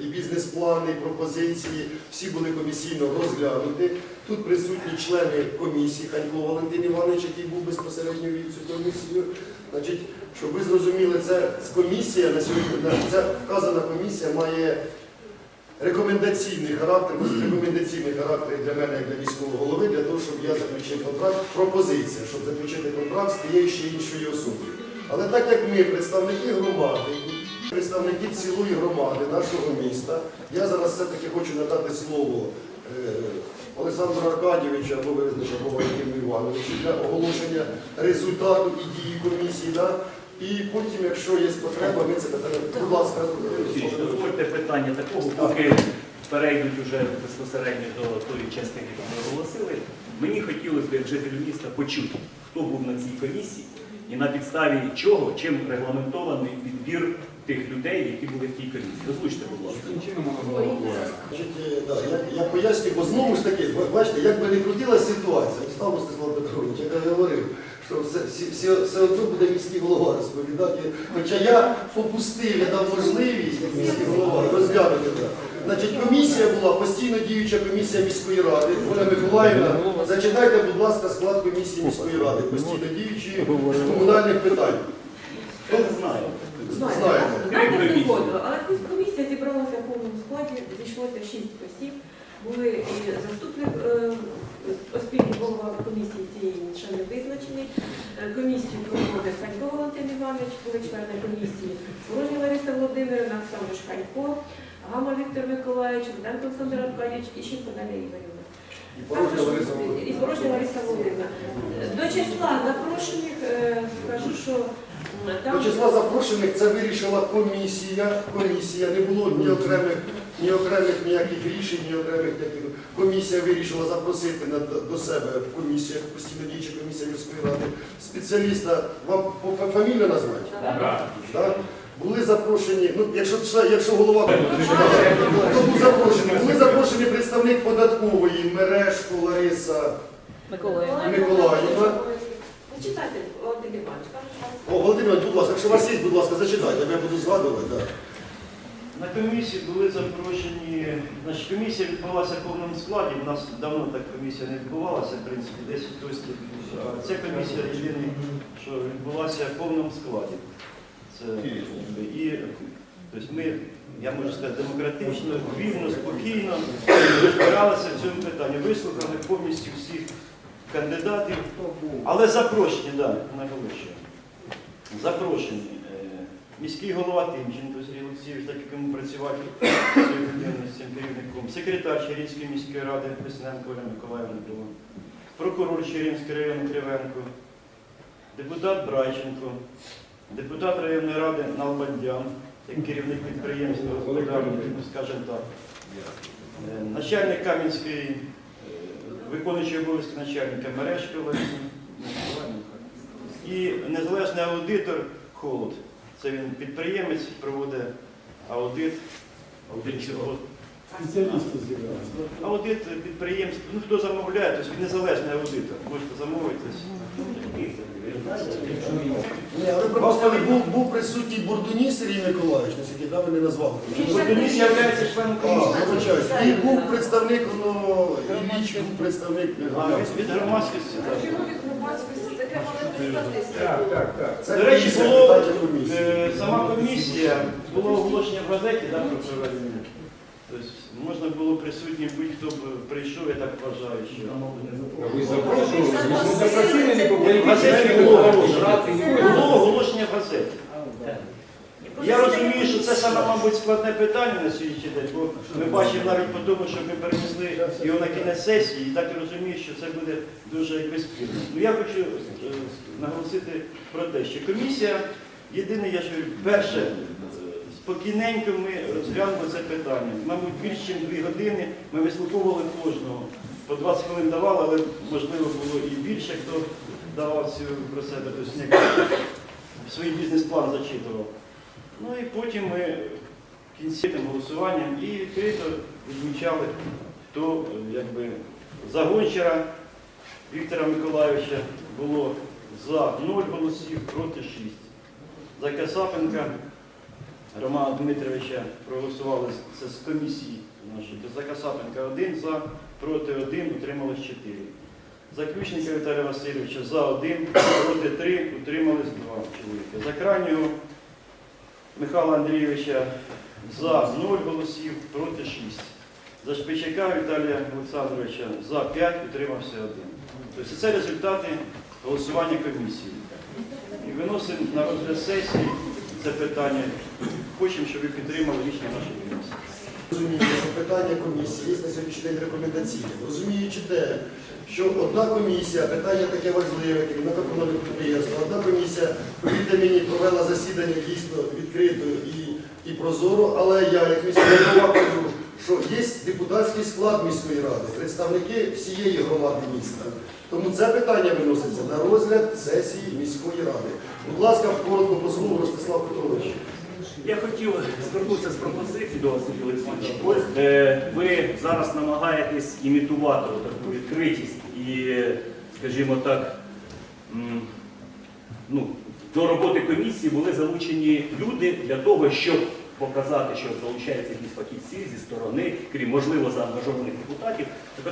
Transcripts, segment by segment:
І бізнес-плани, і пропозиції, всі були комісійно розглянуті. Тут присутні члени комісії Ханько Валентин Іванович, який був безпосередньо вів цю комісію. Значить, щоб ви зрозуміли, це комісія на сьогодні, ця вказана комісія має рекомендаційний характер, рекомендаційний характер для мене, як для міського голови, для того, щоб я заключив контракт, пропозиція, щоб заключити контракт з тією чи іншою особою. Але так як ми представники громади, представники цілої громади нашого міста, я зараз все-таки хочу надати слово е, Олександру Аркадійовичу або або Валентину Івановичу для оголошення результату і дії комісії. Да? І потім, якщо є потреба, ми це питання. Будь ласка, дозвольте питання такого, поки перейдуть уже безпосередньо до тої частини, яку ми оголосили. Мені хотілося б, як жителю міста, почути, хто був на цій комісії і на підставі чого, чим регламентований відбір тих людей, які були в тій комісії. Озвучте, будь ласка. Е, да, я, пояснюю, бо знову ж таки, бачите, як би не крутилася ситуація, став Мстислав Петрович, як я говорив, що все, всі, всі, все одно буде міський голова розповідати. Хоча я попустив, я дав можливість, як міський голова, розглянути це. Значить, комісія була, постійно діюча комісія міської ради. Оля Миколаївна, зачитайте, будь ласка, склад комісії міської ради, постійно діючі з комунальних питань. Хто не знає? Знаєте. Крім Знаєте, комісії. згодом, але комісія зібралася в повному складі, зійшлося шість осіб. Були і заступник е, спільний голова комісії цієї ще не визначений. Е, Комісію проводив Ханько Валентин Іванович, були члени комісії Ворожня Лариса Володимирівна, Олександр Шканько, Гама Віктор Миколаївич, Руденко Олександр Аркадійович і ще Наталія Ігорівна. І порожня Лариса І Володимирівна. Порожня Лариса Володимирівна. До числа запрошених е, скажу, що. До числа запрошених це вирішила комісія. Комісія не було ні окремих, ні окремих ніяких рішень, ні окремих ніяких. Комісія вирішила запросити на, до себе в комісію, як постійно діюча комісія міської ради, спеціаліста. Вам фамілію назвати? Так? Були запрошені, ну якщо якщо голова хто був запрошений, були запрошені представник податкової мережку Лариса Миколаївна. Зачитайте, Володимир Іванович, О, Володимир, будь ласка, якщо у вас є, будь ласка, зачитайте, я буду згадувати. Да. На комісії були запрошені, значить комісія відбулася в повному складі. У нас давно так комісія не відбувалася, в принципі, десь хтось тут. А ця комісія єдине, що відбулася в повному складі. Це, і тобто ми, я можу сказати, демократично, вільно, спокійно розбиралися в цьому питанні, вислухали повністю всіх кандидатів, але запрошені, так, да. Запрошені. Е, Міський голова Тимченко Сергій Олексійович, так як йому працювати з цим керівником, секретар Чернівської міської ради Песненко Оля Миколаївна була, прокурор Чернівської району Кривенко, депутат Брайченко, депутат районної ради Налбандян, як керівник підприємства, скажімо так, Е, начальник Кам'янської, е, виконуючий обов'язки начальника мережки Миколаївна. І незалежний аудитор Холод. Це він підприємець, проводить аудит. Аудит зібралися. Аудит підприємств, ну хто замовляє, тобто він незалежний аудитор. Можете замовити. Ні, але просто був, був присутній Бурдуні Сергій Миколаївич, наскільки да, ви не назвали. Бордоніс є членом А, комісії. І був представник, ну, Ілліч був представник. А від громадськості. Так. Так, так, так. Це До речі, комісія, було питання комісії. е, сама комісія, було оголошення в газеті да, про проведення. Тобто можна було присутнім будь-хто б прийшов, я так вважаю, що. Ви запрошували, ви ж не запросили нікого. В газеті було оголошення. Було оголошення в газеті. Я розумію, що це саме, мабуть, складне питання на сьогоднішній день, бо ми бачимо навіть по тому, що ми перенесли його на кінець сесії, і так і розумію, що це буде дуже спірно. Ну я хочу е, наголосити про те, що комісія, єдине, я ж говорю, перше, е, спокійненько ми розглянули це питання. Мабуть, більше ніж дві години ми вислуховували кожного. По 20 хвилин давали, але можливо було і більше, хто давав цю про себе, тобто свій бізнес-план зачитував. Ну і потім ми в кінці тим голосуванням і відкрито відмічали, хто якби за Гончара Віктора Миколайовича було за 0 голосів проти 6. За Касапенка Романа Дмитровича проголосували це з комісії. Значить, за Касапенка 1 за, проти 1, утримались 4. Заключника Віталія Васильовича за 1, проти 3, утримались 2 чоловіки. За крайнього Михайла Андрійовича за 0 голосів, проти 6. За Шпичака Віталія Олександровича за 5, утримався 1. Тобто це результати голосування комісії. І виносимо на розгляд сесії це питання. Хочемо, щоб ви підтримали рішення нашої комісії. Розумієте, що питання комісії є на сьогоднішній день рекомендаційне. Розуміючи те, що одна комісія, питання таке важливе, комунального підприємства, одна комісія, повірте мені, провела засідання дійсно відкрито і, і прозоро, але я, як міський голова, кажу, що є депутатський склад міської ради, представники всієї громади міста. Тому це питання виноситься на розгляд сесії міської ради. Будь ласка, коротко по Ростислав Петрович. Я хотів звернутися з пропозицією до Василя Олексійовича. Е, Ви зараз намагаєтесь імітувати таку відкритість і, скажімо так, ну, до роботи комісії були залучені люди для того, щоб показати, що залучаються якісь фахівці зі сторони, крім можливо заангажованих депутатів.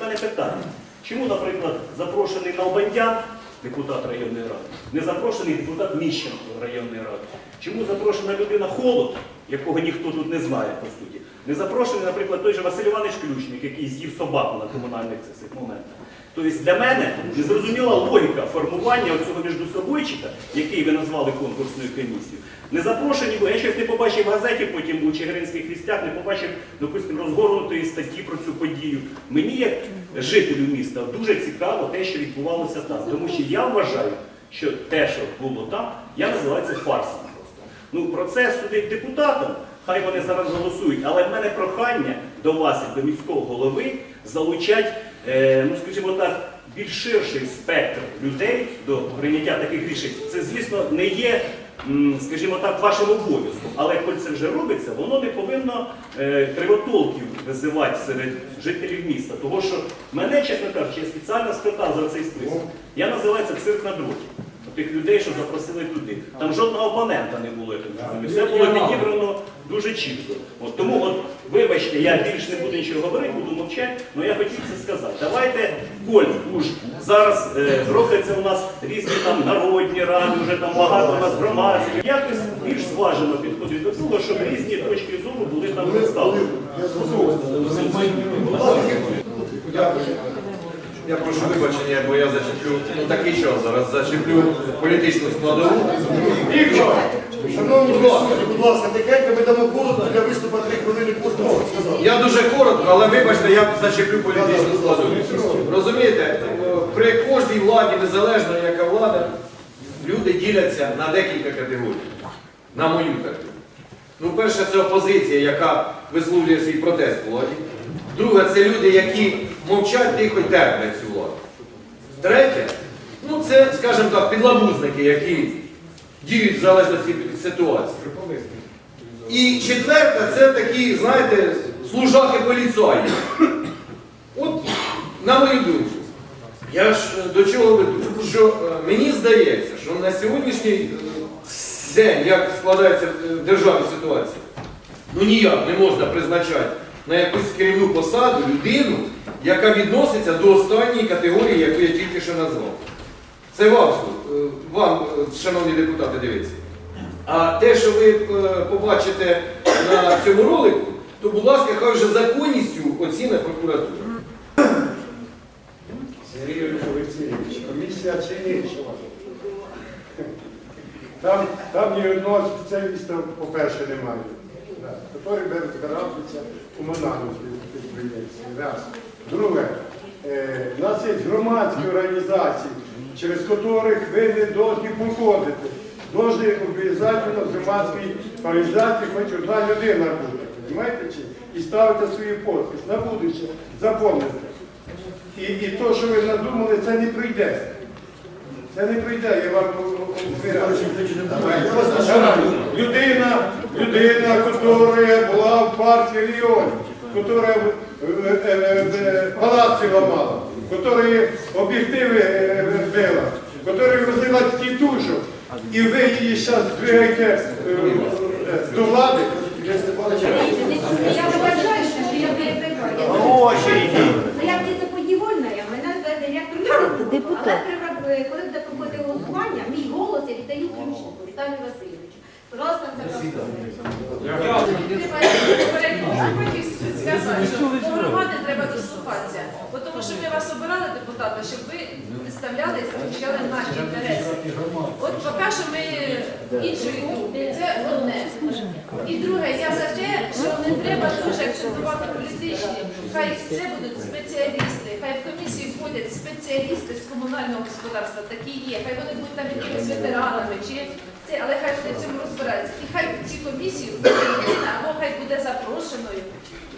Мене питання, чому, наприклад, запрошений Налбандян, депутат районної ради, не запрошений депутат Міщенко районної ради? Чому запрошена людина? Холод, якого ніхто тут не знає, по суті? Не запрошений, наприклад, той же Василь Іванович Ключник, який з'їв собаку на комунальних цих моментах. Тобто для мене незрозуміла логіка формування цього міждособойчика, який ви назвали конкурсною комісією. Не запрошені, бо я щось не побачив в газеті, потім у Чигиринських вістях не побачив, допустимо, розгорнутої статті про цю подію. Мені, як жителю міста, дуже цікаво те, що відбувалося там. Тому що я вважаю, що те, що було там, я називаю це фарсом. Ну, про це судить депутатам, хай вони зараз голосують, але в мене прохання до вас, як до міського голови, залучати, е, ну скажімо так, більш ширший спектр людей до прийняття таких рішень. Це, звісно, не є, скажімо так, вашим обов'язком, але коли це вже робиться, воно не повинно е, кривотолків визивати серед жителів міста. Тому що мене, чесно кажучи, я спеціально спитав за цей список. Я називаю це цирк на дроті. Тих людей, що запросили туди. Там жодного опонента не було. я так розумію. Все було підібрано дуже чітко. От, тому, от, вибачте, я більше не буду нічого говорити, буду мовчати, але я хотів це сказати. Давайте, коль уж зараз е, робляться у нас різні там народні ради, вже там багато у нас громадських. Якось більш зважено підходить до того, щоб різні точки зору були там представлені. Дякую. Я прошу вибачення, бо я зачеплю ну, такий час зараз зачеплю політичну складову. Шановні присутні, будь ласка, тихенько ми дамо коротко для виступу три хвилини кожного сказав. Я дуже коротко, але вибачте, я зачеплю політичну складову. Розумієте, при кожній владі, незалежно яка влада, люди діляться на декілька категорій. На мою картину. Ну, перше, це опозиція, яка висловлює свій протест владі. Друге, це люди, які мовчать тихо й терплять цю владу. Третє, ну це, скажімо так, підлабузники, які діють в залежності від ситуації. І четверте, це такі, знаєте, служаки поліцаї. От, на мою думку, я ж е, до чого веду? Що е, мені здається, що на сьогоднішній е, день, як складається в державі ситуація, ну ніяк не можна призначати на якусь керівну посаду людину, яка відноситься до останньої категорії, яку я тільки що назвав. Це вам, е, вам, е, шановні депутати, дивіться. А те, що ви е, побачите на цьому ролику, то, будь ласка, хай вже законністю оціна прокуратура. Сергій Олексійович, комісія цінить. Там, там ні одного спеціаліста, по-перше, немає, да, які беруть у комунальному підприємстві. Друге, е, у нас є громадські організації, через яких ви не повинні походити. Должны обов'язково в громадській організації хоч одна людина бути. Понимаєте? І ставити свій підпис на будущее. Запомните. І, і то, що ви надумали, це не прийде. Це не прийде, я вам. Людина, людина, яка була в партії регіонів, яка палаці ламала, яка об'єктиви е, била, яка возила тітушок, і ви її зараз двигаєте е, е, до влади. Я вважаю, що я перебиваю. Очереді. Ну, я мене звати директор Депутат. Але коли буде проходити голосування, мій голос я віддаю Ключнику Віталію Васильовичу. Пожалуйста, це треба дослухатися, бо тому що ми вас обирали депутата, щоб ви представляли і захищали наші інтереси. От поки що ми іншої це одне. І друге, я за те, що не треба дуже акцентувати політичні. Хай це будуть спеціалісти, хай в комісію входять спеціалісти з комунального господарства, такі є, хай вони будуть там якимись ветеранами, чи це, але хай вони в цьому розбираються. І хай в цій комісії буде людина, або хай буде запрошеною,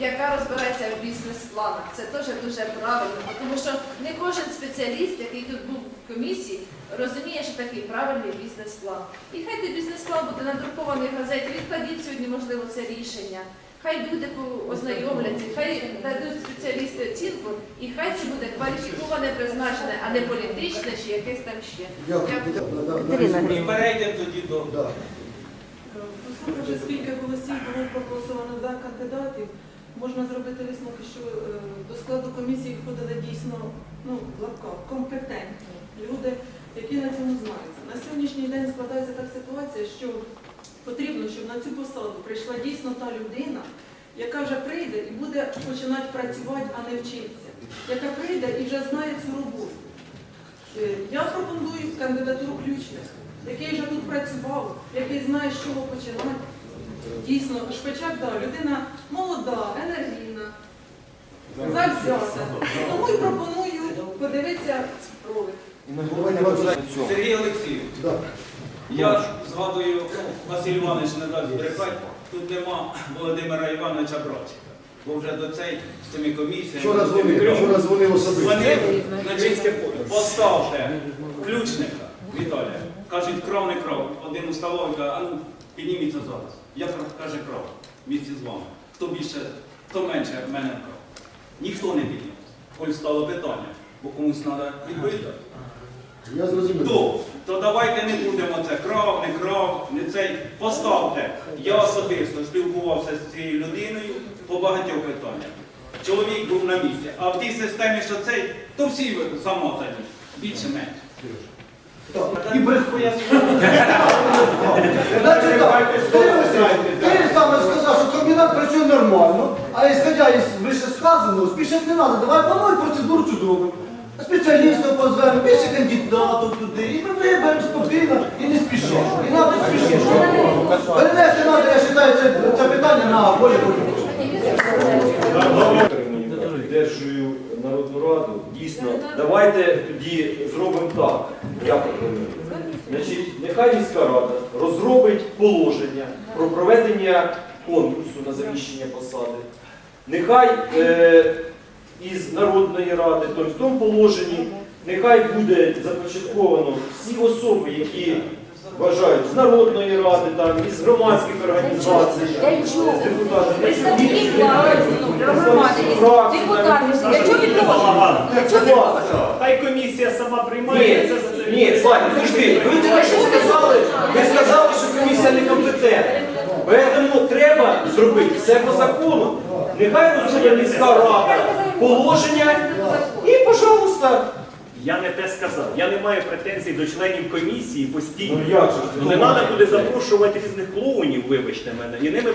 яка розбирається в бізнес-планах. Це теж дуже правильно, тому що не кожен спеціаліст, який тут був в комісії, розуміє, що такий правильний бізнес-план. І хай цей бізнес-план буде надрукований в газеті, відкладіть сьогодні, можливо, це рішення. Хай люди ознайомляться, хай дадуть спеціалісти оцінку, і хай це буде кваліфіковане призначене, а не політичне чи якесь там ще. На- Перейдемо тоді до. Послухавши, скільки голосів було проголосовано за кандидатів, можна зробити висновки, що е, до складу комісії входили дійсно ну, в компетентні люди, які на цьому знаються. На сьогоднішній день складається така ситуація, що потрібно, щоб на цю посаду прийшла дійсно та людина, яка вже прийде і буде починати працювати, а не вчитися, яка прийде і вже знає цю роботу. Е, Я пропоную кандидатуру ключника, який вже тут працював, який знає, з чого починати. Дійсно, Шпичак, да, людина молода, енергійна, завзята. Тому і пропоную подивитися ролик. Сергій Олексійович. да. Я згадую, ну, Василь Іванович не дасть збрехати, тут нема Володимира Івановича Братчика. Бо вже до цей з цими комісіями. Вчора дзвонив, вчора дзвонив особисто. Вони, значить, поставте ключника Віталія. Кажуть, кров не кров. Один каже, а ну, підніміться зараз. Я каже кров. Місці з вами. Хто більше, хто менше мене кров. Ніхто не піднімався. Коль стало питання, бо комусь треба відповідати. Я зрозумів. То давайте не будемо це крав, не крав, не цей. Поставте. Я особисто спілкувався з цією людиною по багатьох питаннях. Чоловік був на місці. А в тій системі, що цей, то всі ви замотані. Більше-менше. І бреху я Значить так, ти саме сказав, що комбінат працює нормально, а ісходя із вищесказаного, спішити не треба. Давай плануй процедуру цю зробимо. Спеціалістів позвемо, більше кандидатів туди, і ми виберемо спокійно і не спішимо. І нам не спішимо. Перенести треба, я вважаю, це, це питання на волі Піддержую Народну Раду. Дійсно, давайте тоді зробимо так. Я. Значить, нехай міська рада розробить положення про проведення конкурсу на заміщення посади. Нехай е, із Народної ради, тобто в тому положенні, нехай буде започатковано всі особи, які вважають з Народної ради, там, із громадських організацій, з депутатів. Відмовила? Хай комісія сама приймає це за це. ні, Славі, завжди. Ви тільки що сказали, ви сказали, що комісія некомпетентна. Тому треба зробити все по закону. Нехай розробить міська рада положення і, пожалуйста. Я не те сказав. Я не маю претензій до членів комісії постійно. Ну, як же? Ну, не треба буде запрошувати різних клоунів, вибачте мене, і ними